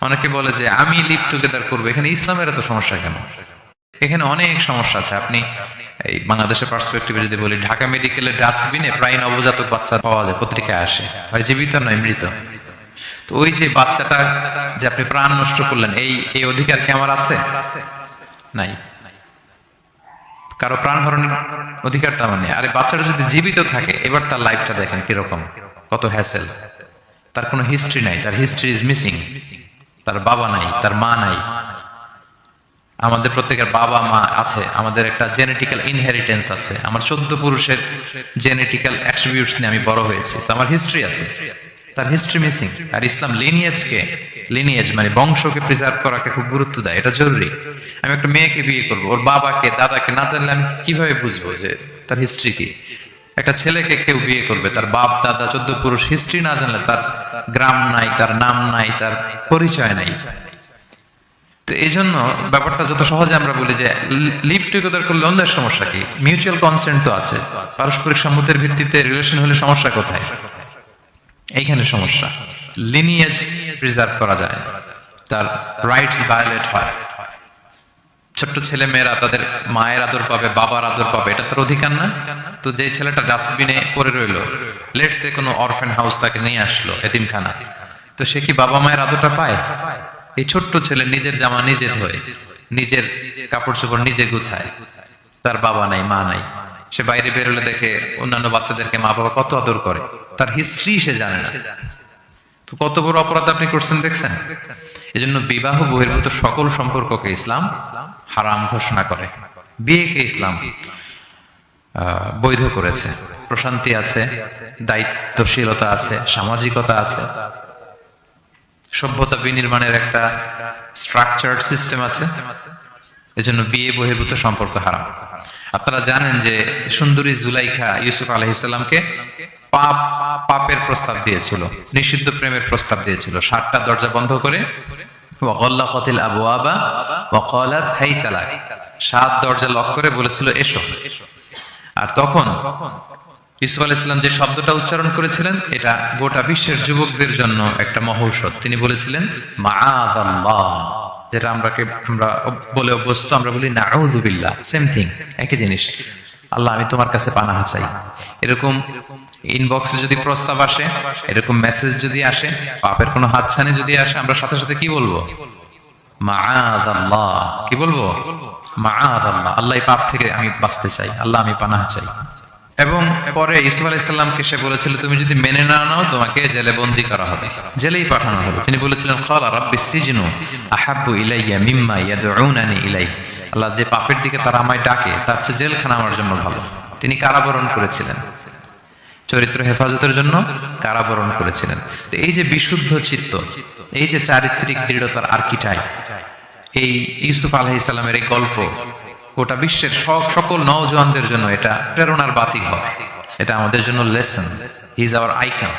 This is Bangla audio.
অনেকে বলে যে, আমি লিভ টুগেদার করব। এখানে ইসলামের এত সমস্যা কেন? এখানে অনেক সমস্যা আছে। আপনি এই বাংলাদেশের পার্সপেক্টিভে যদি বলি, ঢাকা মেডিকেলের ডাস্টবিনে প্রায় নবজাতক বাচ্চা পাওয়া যায় পত্রিকায় আসে। হয় জীবিত নয়, মৃত। তো ওই যে বাচ্চাটা যে আপনি প্রাণ নষ্ট করলেন, এই এই অধিকার কি আমার আছে? নাই। কারও প্রাণ হরণের অধিকার তো আমার নেই। আরে বাচ্চাটা যদি জীবিত থাকে, এবার তার লাইফটা দেখেন কীরকম, কত হ্যাসেল তার কোনো হিস্ট্রি নাই, তার হিস্ট্রি ইজ মিসিং তার বাবা নাই, তার মা নাই। আমাদের প্রত্যেকের বাবা মা আছে, আমাদের একটা জেনেটিক্যাল ইনহেরিটেন্স আছে। আমার চোদ্দ পুরুষের জেনেটিক্যাল অ্যাট্রিবিউটস নিয়ে আমি বড় হয়েছি। আমার হিস্ট্রি আছে। তার হিস্ট্রি মিসিং আর ইসলাম লিনিয়েজকে লিনিয়েজ মানে বংশকে প্রিজার্ভ করাকে খুব গুরুত্ব দেয়। এটা জরুরি। আমি একটা মেয়েকে বিয়ে করব, ওর বাবাকে, দাদাকে না জানলে আমি কীভাবে বুঝব যে তার হিস্ট্রি কি? একটা ছেলেকে কেউ বিয়ে করবে, তার বাপ, দাদা, চোদ্দ পুরুষ হিস্ট্রি না জানলে তার গ্রাম নাই, তার নাম নাই, তার পরিচয় নাই। তো এই জন্য ব্যাপারটা যত সহজে আমরা বলি যে লিভ টুগেদার করলে অন্যের সমস্যা কি? মিউচুয়াল কনসেন্ট তো আছে। পারস্পরিক সম্মতির ভিত্তিতে রিলেশন হলে সমস্যা কোথায়? এইখানে সমস্যা। লিনিয়েজ প্রিজার্ভ করা যায় তার রাইটস ভায়োলেট হয়। ছোট্ট ছেলে মেয়েরা তাদের মায়ের আদর পাবে, বাবার আদর পাবে, এটা তার অধিকার না? তো যে ছেলেটা ডাস্টবিনে পড়ে রইল লেটস কোনো অরফেন হাউস তাকে নিয়ে আসলো, এতিমখানা। তো সে কি বাবা মায়ের আদরটা পায়? এই ছোট্ট ছেলে নিজের জামা নিজে ধোয়, নিজের কাপড় চোপড় নিজে গুছায়, তার বাবা নাই, মা নাই। সে বাইরে বেরোলে দেখে অন্যান্য বাচ্চাদেরকে মা বাবা কত আদর করে, তার হিস্ট্রি সে জানে না। তো কত বড় অপরাধ আপনি করছেন দেখছেন? এজন্য বিবাহ বহির্ভূত সকল সম্পর্ককে ইসলাম হারাম ঘোষণা করে। বিয়েকে ইসলাম বৈধ করেছে। প্রশান্তি আছে, দায়িত্বশীলতা আছে, সামাজিকতা আছে। সভ্যতা বিনির্মাণের একটা স্ট্রাকচার সিস্টেম আছে। এজন্য বিয়ে বহির্ভূত সম্পর্ক হারাম। আপনারা জানেন যে সুন্দরী জুলাইখা ইউসুফ আলহিসাল্লামকে পাপ, পাপের প্রস্তাব দিয়েছিল, নিষিদ্ধ প্রেমের প্রস্তাব দিয়েছিল। সাতটা দরজা বন্ধ করে সাত দরজা লক করে বলেছিল, এসো। আর তখন আল ইসলাম যে শব্দটা উচ্চারণ করেছিলেন, এটা গোটা বিশ্বের যুবকদের জন্য একটা মহৌষধ। তিনি বলেছিলেন যেটা আমরা আমরা বলে অভ্যস্ত, আমরা বলি, নাউযুবিল্লাহ সেম থিং একই জিনিস। আল্লাহ, আমি তোমার কাছে পানাহা চাই। এরকম ইনবক্সে যদি প্রস্তাব আসে, এরকম মেসেজ যদি আসে, পাপের কোনো হাতছানি যদি আসে, আমরা সাথে সাথে কি বলব? মাআযাল্লাহ। কি বলব? মাআযাল্লাহ। আল্লাহ পাপ থেকে আমি বাঁচতে চাই। আল্লাহ আমি পানাহা চাই। এবং পরে ইসুফ আলাইসাল্লামকে সে বলেছিল, তুমি যদি মেনে না নাও, তোমাকে জেলে বন্দি করা হবে। জেলেই পাঠানো হবে তিনি বলেছিলেন খালা রাব্বি সিজনু আহাব্বু ইলাইয়া মিম্মা ইয়াদউনানি ইলাই আল্লাহ যে পাপের দিকে তারা আমায় ডাকে, তার চেয়ে জেলখানা আমার জন্য ভালো। তিনি কারাবরণ করেছিলেন। চরিত্র হেফাজতের জন্য কারাবরণ করেছিলেন। এই যে বিশুদ্ধ চিত্ত, এই যে চারিত্রিক দৃঢ়তার আর্কিটাই এই ইউসুফ আলহ ইসলামের এই গল্প, গোটা বিশ্বের সব সকল নওজোয়ানদের জন্য এটা প্রেরণার বাতিক হয় এটা আমাদের জন্য লেসন ইজ আওয়ার আইকন